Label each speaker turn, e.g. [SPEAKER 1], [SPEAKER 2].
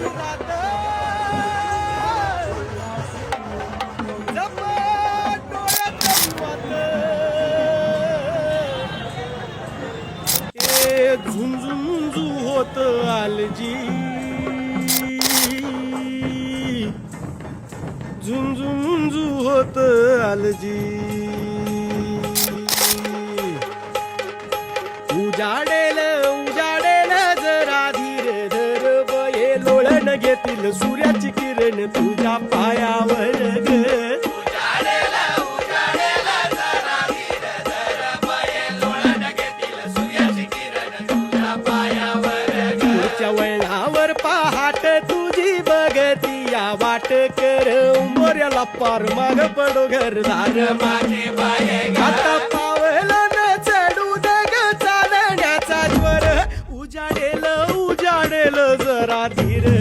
[SPEAKER 1] सारी ए होत आलजी. झुंझुंझू होत आलजी. घेतील सूर्याची किरण तुझ्या पायावर ग. वळणावर पहाट तुझी बघती या वाट कर. मोर्याला पार माग पडो घरदार. माझे बाय आता पावलं न चढू दे चालण्याचा ज्वर. उजाडेल उजाडेल जरा धीर.